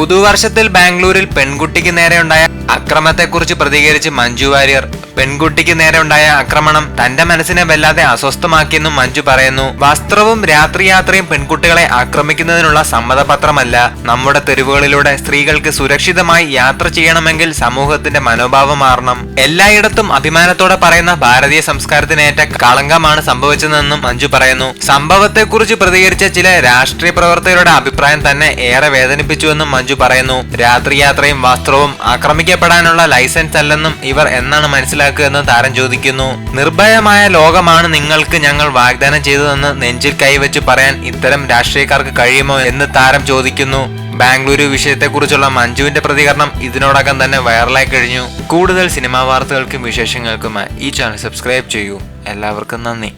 പുതുവർഷത്തിൽ ബാംഗ്ലൂരിൽ പെൺകുട്ടിക്ക് നേരെയുണ്ടായ അക്രമത്തെക്കുറിച്ച് പ്രതികരിച്ച് മഞ്ജു വാര്യർ പെൺകുട്ടിക്ക് നേരെ ഉണ്ടായ ആക്രമണം തന്റെ മനസ്സിനെ വല്ലാതെ അസ്വസ്ഥമാക്കിയെന്നും മഞ്ജു പറയുന്നു. വസ്ത്രവും രാത്രിയാത്രയും പെൺകുട്ടികളെ ആക്രമിക്കുന്നതിനുള്ള സമ്മതപത്രമല്ല. നമ്മുടെ തെരുവുകളിലൂടെ സ്ത്രീകൾക്ക് സുരക്ഷിതമായി യാത്ര ചെയ്യണമെങ്കിൽ സമൂഹത്തിന്റെ മനോഭാവം മാറണം. എല്ലായിടത്തും അഭിമാനത്തോടെ പറയുന്ന ഭാരതീയ സംസ്കാരത്തിനേറ്റ കളങ്കമാണ് സംഭവിച്ചതെന്നും മഞ്ജു പറയുന്നു. സംഭവത്തെക്കുറിച്ച് പ്രതികരിച്ച ചില രാഷ്ട്രീയ പ്രവർത്തകരുടെ അഭിപ്രായം തന്നെ ഏറെ വേദനിപ്പിച്ചുവെന്നും മഞ്ജു പറയുന്നു. രാത്രിയാത്രയും വസ്ത്രവും ആക്രമിക്കപ്പെടാനുള്ള ലൈസൻസ് അല്ലെന്നും ഇവർ എന്നാണ് മനസ്സിലാക്കുകയെന്ന് താരം ചോദിക്കുന്നു. നിർഭയമായ ലോകമാണ് നിങ്ങൾക്ക് ഞങ്ങൾ വാഗ്ദാനം ചെയ്തതെന്ന് നെഞ്ചിൽ കൈവച്ച് പറയാൻ ഇത്തരം രാഷ്ട്രീയക്കാർക്ക് കഴിയുമോ എന്ന് താരം ചോദിക്കുന്നു. ബാംഗ്ലൂരു വിഷയത്തെക്കുറിച്ചുള്ള മഞ്ജുവിന്റെ പ്രതികരണം ഇതിനോടകം തന്നെ വൈറലായി കഴിഞ്ഞു. കൂടുതൽ സിനിമാ വാർത്തകൾക്കും വിശേഷങ്ങൾക്കുമായി ഈ ചാനൽ സബ്സ്ക്രൈബ് ചെയ്യൂ. എല്ലാവർക്കും നന്ദി.